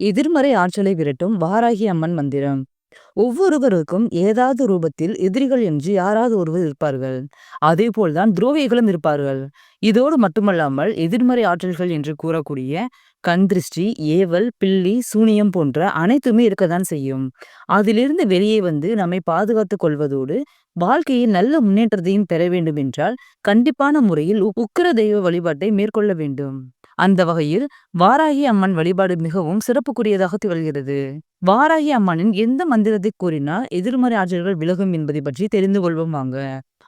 எதிர்மறை ஆற்றலை விரட்டும் வாராகி அம்மன் மந்திரம். ஒவ்வொருவருக்கும் ஏதாவது ரூபத்தில் எதிரிகள் என்று யாராவது ஒருவர் இருப்பார்கள். அதேபோல்தான் துரோகிகளும் இருப்பார்கள். இதோடு மட்டுமல்லாமல் எதிர்மறை ஆற்றல்கள் என்று கூறக்கூடிய கண்திருஷ்டி ஏவல் பில்லி சூனியம் போன்ற அனைத்துமே இருக்கத்தான் செய்யும். அதிலிருந்து வெளியே வந்து நம்மை பாதுகாத்துக் கொள்வதோடு வாழ்க்கையில் நல்ல முன்னேற்றத்தையும் பெற வேண்டும் என்றால் கண்டிப்பான முறையில் உக்கிர தெய்வ வழிபாட்டை மேற்கொள்ள வேண்டும். அந்த வகையில் வாராகி அம்மன் வழிபாடு மிகவும் சிறப்புக்குரியதாக திகழ்கிறது. வாராகி அம்மனின் எந்த மந்திரத்தை கூறினால் எதிர்மறை ஆற்றல்கள் விலகும் என்பதை பற்றி தெரிந்து கொள்வோம் வாங்க.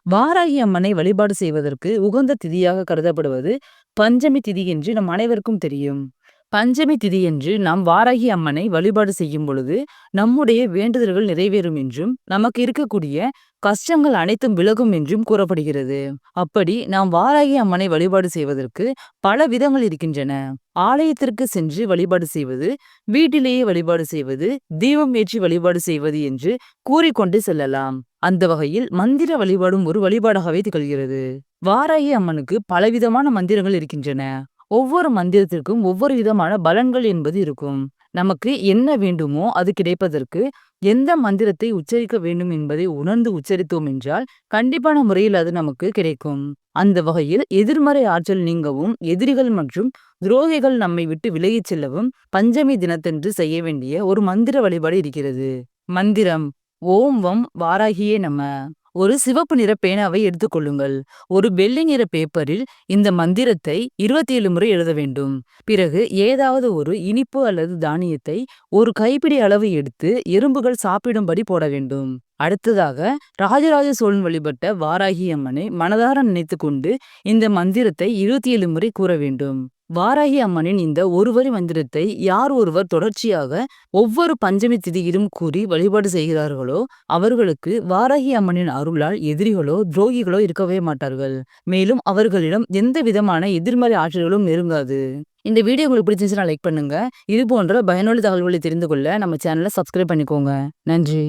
வாராகி அம்மனை வழிபாடு செய்வதற்கு உகந்த திதியாக கருதப்படுவது பஞ்சமி திதி என்று நம் அனைவருக்கும் தெரியும். பஞ்சமி திதியன்று நாம் வாராகி அம்மனை வழிபாடு செய்யும் பொழுது நம்முடைய வேண்டுதல்கள் நிறைவேறும் என்றும் நமக்கு இருக்கக்கூடிய கஷ்டங்கள் அனைத்தும் விலகும் என்றும் கூறப்படுகிறது. அப்படி நாம் வாராகி அம்மனை வழிபாடு செய்வதற்கு பல விதங்கள் இருக்கின்றன. ஆலயத்திற்கு சென்று வழிபாடு செய்வது வீட்டிலேயே வழிபாடு செய்வது தீபம் ஏற்றி வழிபாடு செய்வது என்று கூறிக்கொண்டு செல்லலாம். அந்த வகையில் மந்திர வழிபாடும் ஒரு வழிபாடாகவே திகழ்கிறது. வாராகி அம்மனுக்கு பலவிதமான மந்திரங்கள் இருக்கின்றன. ஒவ்வொரு மந்திரத்திற்கும் ஒவ்வொரு விதமான பலன்கள் என்பது இருக்கும். நமக்கு என்ன வேண்டுமோ அது கிடைப்பதற்கு எந்த மந்திரத்தை உச்சரிக்க வேண்டும் என்பதை உணர்ந்து உச்சரித்தோம் என்றால் கண்டிப்பான முறையில் அது நமக்கு கிடைக்கும். அந்த வகையில் எதிர்மறை ஆற்றல் நீங்கவும் எதிரிகள் மற்றும் துரோகிகள் நம்மை விட்டு விலகிச் செல்லவும் பஞ்சமி தினத்தன்று செய்ய வேண்டிய ஒரு மந்திர வழிபாடு இருக்கிறது. மந்திரம் ஓம் வம் வாராகியே நம்ம ஒரு சிவப்பு நிற பேனாவை எடுத்துக்கொள்ளுங்கள் ஒரு வெள்ளை நிற பேப்பரில் இந்த மந்திரத்தை இருபத்தி ஏழு முறை எழுத வேண்டும். பிறகு ஏதாவது ஒரு இனிப்பு அல்லது தானியத்தை ஒரு கைப்பிடி அளவு எடுத்து எறும்புகள் சாப்பிடும்படி போட வேண்டும். அடுத்ததாக ராஜராஜ சோழன் வழிபட்ட வாராகி அம்மனை மனதார நினைத்து கொண்டு இந்த மந்திரத்தை இருபத்தி ஏழு முறை கூற வேண்டும். வாராகி அம்மனின் இந்த ஒருவரி மந்திரத்தை யார் ஒருவர் தொடர்ச்சியாக ஒவ்வொரு பஞ்சமி திதியிலும் கூறி வழிபாடு செய்கிறார்களோ அவர்களுக்கு வாராகி அம்மனின் அருளால் எதிரிகளோ துரோகிகளோ இருக்கவே மாட்டார்கள். மேலும் அவர்களிடம் எந்த விதமான எதிர்மறை ஆற்றல்களும் நெருங்காது. இந்த வீடியோ உங்களுக்கு பிடிச்சிருந்துச்சுன்னா லைக் பண்ணுங்க. இது போன்ற பயனுள்ள தகவல்களை தெரிந்து கொள்ள நம்ம சேனலை சப்ஸ்கிரைப் பண்ணிக்கோங்க. நன்றி.